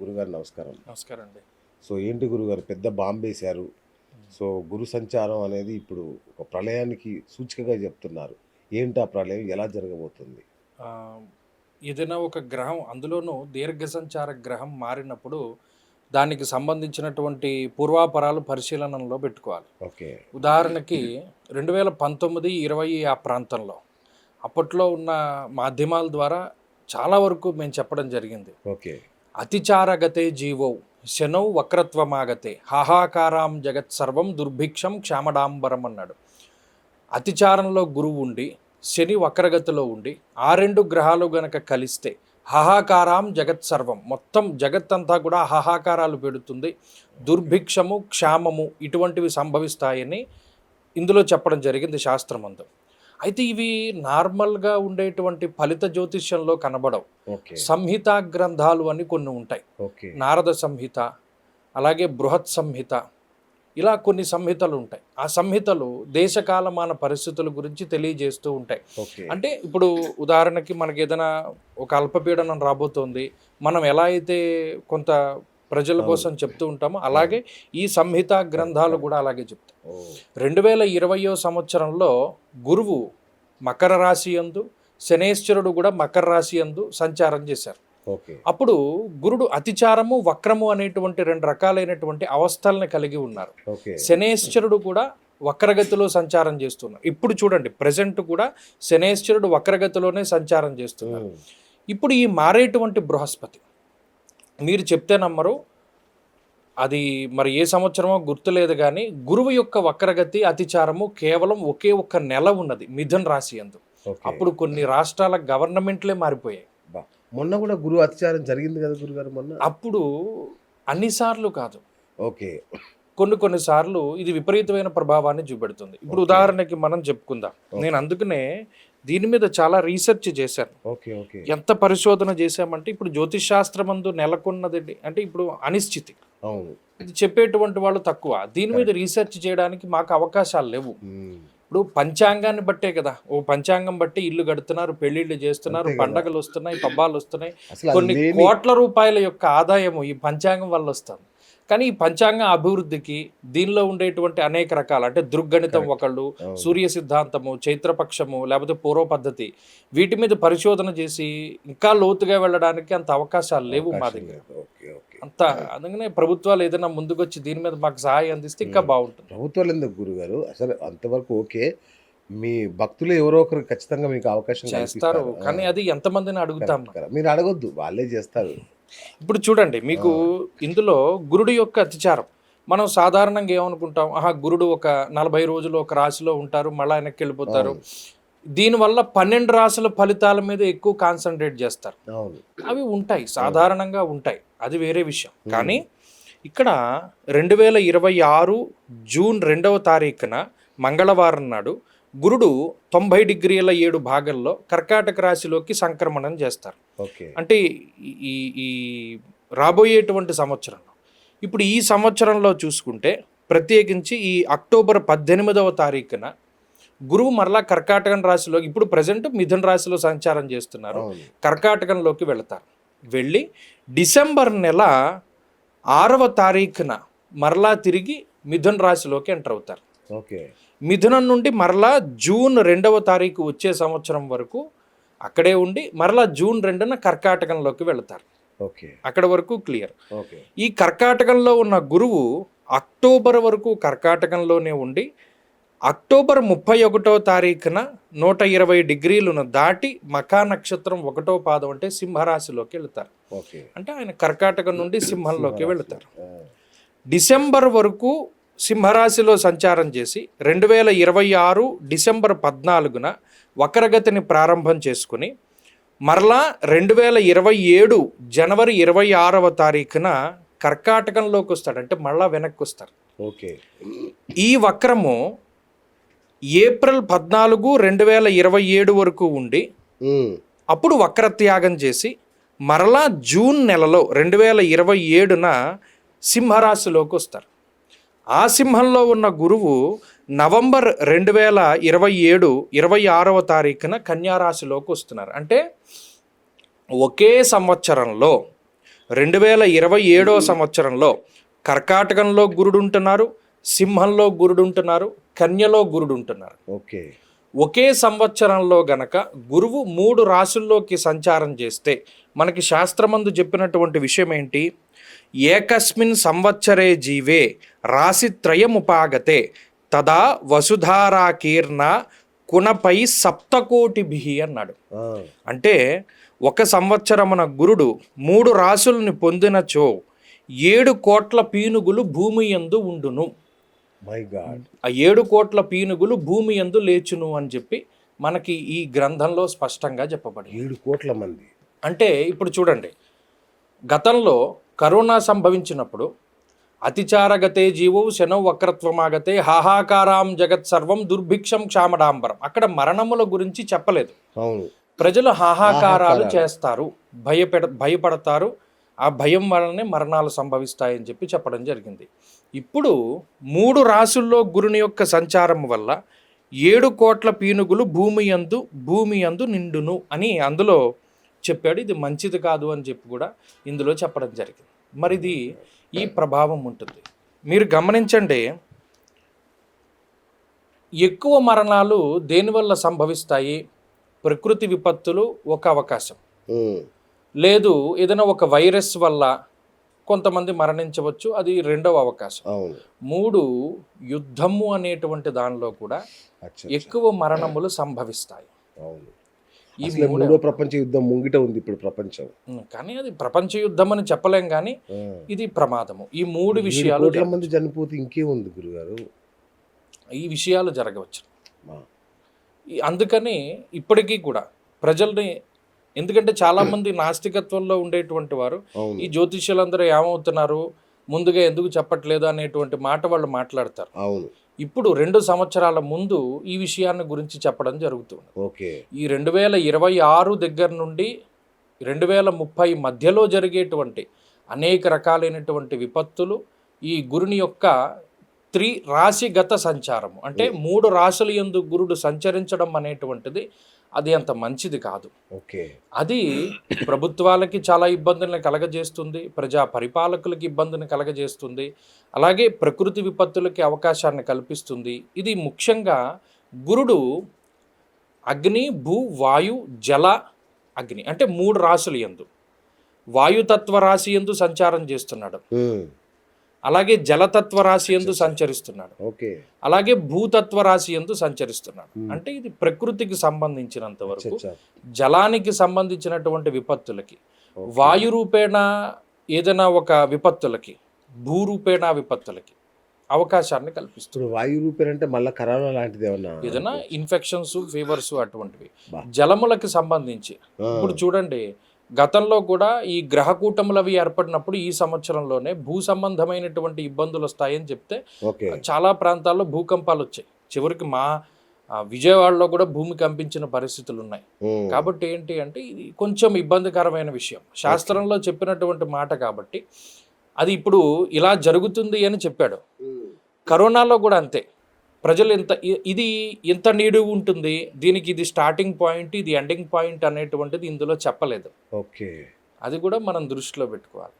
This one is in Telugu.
గురుగారు నమస్కారం. నమస్కారం అండి సో ఏంటి గురుగారు? పెద్ద బాంబు వేశారు సో గురు సంచారం అనేది ఇప్పుడు ఒక ప్రళయానికి సూచికగా చెప్తున్నారు. ఏంటి ఆ ప్రళయం? ఎలా జరగబోతుంది? ఏదైనా ఒక గ్రహం అందులోనూ దీర్ఘ సంచార గ్రహం మారినప్పుడు దానికి సంబంధించినటువంటి పూర్వాపరాలు పరిశీలనలో పెట్టుకోవాలి. ఓకే. ఉదాహరణకి రెండు వేల పంతొమ్మిది ఇరవై ఆ ప్రాంతంలో అప్పట్లో ఉన్న మాధ్యమాల ద్వారా చాలా వరకు మేము చెప్పడం జరిగింది. ఓకే. అతిచారగతే జీవో శనౌ వక్రత్వమాగతే. హాహాకారాం జగత్ సర్వం దుర్భిక్షం క్షామడాంబరం అన్నాడు అతిచారంలో గురువు ఉండి శని వక్రగతిలో ఉండి ఆ రెండు గ్రహాలు గనక కలిస్తే హాహాకారాం జగత్ సర్వం. మొత్తం జగత్ అంతా కూడా హాహాకారాలు పెడుతుంది దుర్భిక్షము క్షామము ఇటువంటివి సంభవిస్తాయని ఇందులో చెప్పడం జరిగింది శాస్త్రమందు. అయితే ఇవి నార్మల్గా ఉండేటువంటి ఫలిత జ్యోతిష్యంలో కనబడవు. సంహితా గ్రంథాలు అని కొన్ని ఉంటాయి. నారద సంహిత అలాగే బృహత్ సంహిత ఇలా కొన్ని సంహితలు ఉంటాయి. ఆ సంహితలు దేశకాలమాన పరిస్థితుల గురించి తెలియజేస్తూ ఉంటాయి. అంటే ఇప్పుడు ఉదాహరణకి మనకి ఏదైనా ఒక అల్పపీడనం రాబోతోంది. మనం ఎలా అయితే కొంత ప్రజల కోసం చెప్తూ ఉంటామో అలాగే ఈ సంహిత గ్రంథాలు కూడా అలాగే చెప్తాయి. రెండు వేల ఇరవయో సంవత్సరంలో గురువు మకర రాశి యందు శనేశ్వరుడు కూడా మకర రాశి యందు సంచారం చేశారు. అప్పుడు గురుడు అతిచారము వక్రము అనేటువంటి రెండు రకాలైనటువంటి అవస్థల్ని కలిగి ఉన్నారు. శనేశ్వరుడు కూడా వక్రగతిలో సంచారం చేస్తున్నారు. ఇప్పుడు చూడండి ప్రజెంట్ కూడా శనేశ్వరుడు వక్రగతిలోనే సంచారం చేస్తున్నారు. ఇప్పుడు ఈ మారేటువంటి బృహస్పతి మీరు చెప్తే నమ్మరు అది మరి ఏ సంవత్సరమో గుర్తులేదు కానీ గురువు యొక్క వక్రగతి అతిచారము కేవలం ఒకే ఒక్క నెల ఉన్నది మిథున్ రాశి అందు అప్పుడు కొన్ని రాష్ట్రాల గవర్నమెంట్లే మారిపోయాయి. మొన్న కూడా గురు అత్యాచారం జరిగింది కదా గురుగారు మొన్న? అప్పుడు అన్నిసార్లు కాదు. ఓకే. కొన్ని కొన్ని సార్లు ఇది విపరీతమైన ప్రభావాన్ని చూపెడుతుంది. ఇప్పుడు ఉదాహరణకి మనం చెప్పుకుందాం. నేను అందుకనే దీని మీద చాలా రీసెర్చ్ చేశాను ఓకే ఓకే. ఎంత పరిశోధన చేశామంటే ఇప్పుడు జ్యోతిష్ శాస్త్రమందు నెలకొన్నది అంటే ఇప్పుడు అనిశ్చితి. అవును. ఇది చెప్పేటువంటి వాళ్ళు తక్కువ. దీని మీద రీసెర్చ్ చేయడానికి మాకు అవకాశాలు లేవు. ఇప్పుడు పంచాంగాన్ని బట్టే కదా ఓ పంచాంగం బట్టి ఇల్లు కడుతున్నారు పెళ్ళిళ్ళు చేస్తున్నారు. పండగలు వస్తున్నాయి పబ్బాలు వస్తున్నాయి. అది కొన్ని కోట్ల రూపాయల యొక్క ఆదాయము ఈ పంచాంగం వల్ల వస్తుంది. కానీ ఈ పంచాంగ అభివృద్ధికి దీనిలో ఉండేటువంటి అనేక రకాల అంటే దృగ్గణితం ఒకళ్ళు. సూర్య సిద్ధాంతము చైత్రపక్షము లేకపోతే పూర్వ పద్ధతి వీటి మీద పరిశోధన చేసి ఇంకా లోతుగా వెళ్ళడానికి అంత అవకాశాలు లేవు మా దగ్గర. అంత అందుకనే ప్రభుత్వాలు ఏదైనా ముందుకొచ్చి దీని మీద మాకు సహాయం అందిస్తే ఇంకా బాగుంటుంది. ప్రభుత్వాలు ఎందుకు గురుగారు? అసలు అంతవరకు ఓకే మీ భక్తులు ఎవరో ఒకరు ఖచ్చితంగా మీకు అవకాశం చేస్తారు. కానీ అది ఎంతమందిని అడుగుతాం. మీరు అడగొద్దు వాళ్ళే చేస్తారు. ఇప్పుడు చూడండి మీకు ఇందులో గురుడు యొక్క అతిచారం. మనం సాధారణంగా ఏమనుకుంటాం ఆహా గురుడు ఒక నలభై రోజులు ఒక రాశిలో ఉంటారు మళ్ళా వెనక్కి వెళ్ళిపోతారు దీనివల్ల పన్నెండు రాశుల ఫలితాల మీద ఎక్కువ కాన్సన్ట్రేట్ చేస్తారు. అవి ఉంటాయి సాధారణంగా ఉంటాయి. అది వేరే విషయం. కానీ ఇక్కడ రెండు వేల ఇరవై ఆరు జూన్ రెండవ తారీఖున మంగళవారం నాడు గురుడు తొంభై డిగ్రీల ఏడు భాగంలో కర్కాటక రాశిలోకి సంక్రమణం చేస్తారు. ఓకే. అంటే ఈ- ఈ రాబోయేటువంటి సంవత్సరంలో ఇప్పుడు ఈ సంవత్సరంలో చూసుకుంటే ప్రత్యేకించి ఈ అక్టోబర్ పద్దెనిమిదవ తారీఖున గురువు మరలా కర్కాటకం రాశిలో ఇప్పుడు ప్రజెంట్ మిథున రాశిలో సంచారం చేస్తున్నారు. కర్కాటకంలోకి వెళతారు. వెళ్ళి డిసెంబర్ నెల ఆరవ తారీఖున మరలా తిరిగి మిథున రాశిలోకి ఎంటర్ అవుతారు. ఓకే. మిథునం నుండి మరలా జూన్ రెండవ తారీఖు వచ్చే సంవత్సరం వరకు అక్కడే ఉండి మరలా జూన్ రెండున కర్కాటకంలోకి వెళతారు. ఓకే. అక్కడ వరకు క్లియర్. ఓకే. ఈ కర్కాటకంలో ఉన్న గురువు అక్టోబర్ వరకు కర్కాటకంలోనే ఉండి అక్టోబర్ ముప్పై ఒకటో తారీఖున నూట ఇరవై డిగ్రీలను దాటి మకా నక్షత్రం ఒకటో పాదం అంటే సింహరాశిలోకి వెళతారు. ఓకే. అంటే ఆయన కర్కాటకం నుండి సింహంలోకి వెళతారు. డిసెంబర్ వరకు సింహరాశిలో సంచారం చేసి రెండు వేల ఇరవై ఆరు డిసెంబర్ పద్నాలుగున వక్రగతిని ప్రారంభం చేసుకుని మరలా రెండు వేల ఇరవై ఏడు జనవరి ఇరవై ఆరవ తారీఖున కర్కాటకంలోకి వస్తాడు. అంటే మళ్ళా వెనక్కి వస్తారు. ఓకే. ఈ వక్రము ఏప్రిల్ పద్నాలుగు రెండు వేల ఇరవై ఏడు వరకు ఉండి అప్పుడు వక్రత్యాగం చేసి మరలా జూన్ నెలలో రెండు వేల ఇరవై ఏడున సింహరాశిలోకి వస్తారు. ఆ సింహంలో ఉన్న గురువు నవంబర్ రెండు వేల ఇరవై ఏడు ఇరవై ఆరవ తారీఖున కన్యారాశిలోకి వస్తున్నారు. అంటే ఒకే సంవత్సరంలో రెండు వేల ఇరవై ఏడో సంవత్సరంలో కర్కాటకంలో గురుడు ఉంటున్నారు సింహంలో గురుడు ఉంటున్నారు కన్యలో గురుడు ఉంటున్నారు. ఓకే. ఒకే సంవత్సరంలో గనక గురువు మూడు రాశుల్లోకి సంచారం చేస్తే మనకి శాస్త్రమందు చెప్పినటువంటి విషయం ఏంటి ఏకస్మిన్ సంవత్సరే జీవే రాశిత్రయముపాగతే తదా వసుధారాకీర్ణ కుణపై సప్తకోటిభి అన్నాడు. అంటే ఒక సంవత్సరమున గురుడు మూడు రాసుల్ని పొందినచో ఏడు కోట్ల పీనుగులు భూమి యందు ఉండును. My God. ఆ ఏడు కోట్ల పీనుగులు భూమి యందు లేచును అని చెప్పి మనకి ఈ గ్రంథంలో స్పష్టంగా చెప్పబడింది. ఏడు కోట్ల మంది. అంటే ఇప్పుడు చూడండి గతంలో కరోనా సంభవించినప్పుడు అతిచారగతే జీవో శనౌ వక్రత్వమాగతే హాహాకారాం జగత్ సర్వం దుర్భిక్షం క్షామడాంబరం. అక్కడ మరణముల గురించి చెప్పలేదు. అవును. ప్రజలు హాహాకారాలు. చేస్తారు భయపెడ భయపడతారు ఆ భయం వలనే మరణాలు సంభవిస్తాయని చెప్పి చెప్పడం జరిగింది. ఇప్పుడు మూడు రాసుల్లో గురుని యొక్క సంచారం వల్ల ఏడు కోట్ల పీనుగులు భూమి యందు భూమి యందు నిండును అని అందులో చెప్పాడు. ఇది మంచిది కాదు అని చెప్పి కూడా ఇందులో చెప్పడం జరిగింది. మరి ఇది ఈ ప్రభావం ఉంటుంది. మీరు గమనించండి ఎక్కువ మరణాలు దేనివల్ల సంభవిస్తాయి? ప్రకృతి విపత్తులు ఒక అవకాశం. లేదు ఏదైనా ఒక వైరస్ వల్ల కొంతమంది మరణించవచ్చు. అది రెండవ అవకాశం. మూడు యుద్ధము అనేటువంటి దానిలో కూడా ఎక్కువ మరణములు సంభవిస్తాయి. ఈ మూడే ప్రపంచ యుద్ధం ముంగిట ఉంది ఇప్పుడు ప్రపంచం. కానీ అది ప్రపంచ యుద్ధం అని చెప్పలేం కానీ. ఇది ప్రమాదము. ఈ మూడు విషయాలు మంది చనిపోతే ఇంకే ఉంది గురుగారు? ఈ విషయాలు జరగవచ్చు. అందుకని ఇప్పటికీ కూడా ప్రజల్ని ఎందుకంటే చాలా మంది నాస్తికత్వంలో ఉండేటువంటి వారు. ఈ జ్యోతిష్యులందరూ ఏమవుతున్నారు? ముందుగా ఎందుకు చెప్పట్లేదు అనేటువంటి మాట వాళ్ళు మాట్లాడతారు. అవును. ఇప్పుడు రెండు సంవత్సరాల ముందు ఈ విషయాన్ని గురించి చెప్పడం జరుగుతుంది. ఓకే. ఈ రెండు వేల ఇరవై ఆరు దగ్గర నుండి రెండు వేల ముప్పై మధ్యలో జరిగేటువంటి అనేక రకాలైనటువంటి విపత్తులు ఈ గురుని యొక్క త్రి రాశిగత సంచారము. అంటే మూడు రాశుల యందు గురుడు సంచరించడం అనేటువంటిది అది అంత మంచిది కాదు. ఓకే. అది ప్రభుత్వాలకి చాలా ఇబ్బందులను కలగజేస్తుంది ప్రజా పరిపాలకులకి ఇబ్బందిని కలగజేస్తుంది అలాగే ప్రకృతి విపత్తులకి అవకాశాన్ని కల్పిస్తుంది. ఇది ముఖ్యంగా గురుడు అగ్ని భూ వాయు జల అగ్ని అంటే మూడు రాశులు ఎందు వాయుతత్వ రాశి ఎందు సంచారం చేస్తున్నాడు. అలాగే జలతత్వ రాశి ఎందు సంచరిస్తున్నాడు. ఓకే. అలాగే భూతత్వ రాశి ఎందు సంచరిస్తున్నాడు. అంటే ఇది ప్రకృతికి సంబంధించినంత వరకు జలానికి సంబంధించినటువంటి విపత్తులకి వాయు రూపేణ ఏదైనా ఒక విపత్తులకి భూరూపేణ విపత్తులకి అవకాశాన్ని కల్పిస్తుంది. వాయు రూపేనంటే మళ్ళీ కరోనా లాంటిది ఏమన్నా ఏదైనా ఇన్ఫెక్షన్స్ ఫీవర్స్ అటువంటివి. జలములకు సంబంధించి ఇప్పుడు చూడండి గతంలో కూడా ఈ గ్రహకూటములు అవి ఏర్పడినప్పుడు ఈ సంవత్సరంలోనే భూ సంబంధమైనటువంటి ఇబ్బందులు వస్తాయని చెప్తే చాలా ప్రాంతాల్లో భూకంపాలు వచ్చాయి. చివరికి మా విజయవాడలో కూడా భూమి కంపించిన పరిస్థితులు ఉన్నాయి. కాబట్టి ఏంటి అంటే ఇది కొంచెం ఇబ్బందికరమైన విషయం. శాస్త్రంలో చెప్పినటువంటి మాట కాబట్టి అది ఇప్పుడు ఇలా జరుగుతుంది అని చెప్పాడు. కరోనాలో కూడా అంతే. ప్రజలు ఎంత ఇది ఎంత నీడు ఉంటుంది దీనికి ఇది స్టార్టింగ్ పాయింట్ ఇది ఎండింగ్ పాయింట్ అనేటువంటిది ఇందులో చెప్పలేదు. ఓకే. అది కూడా మనం దృష్టిలో పెట్టుకోవాలి.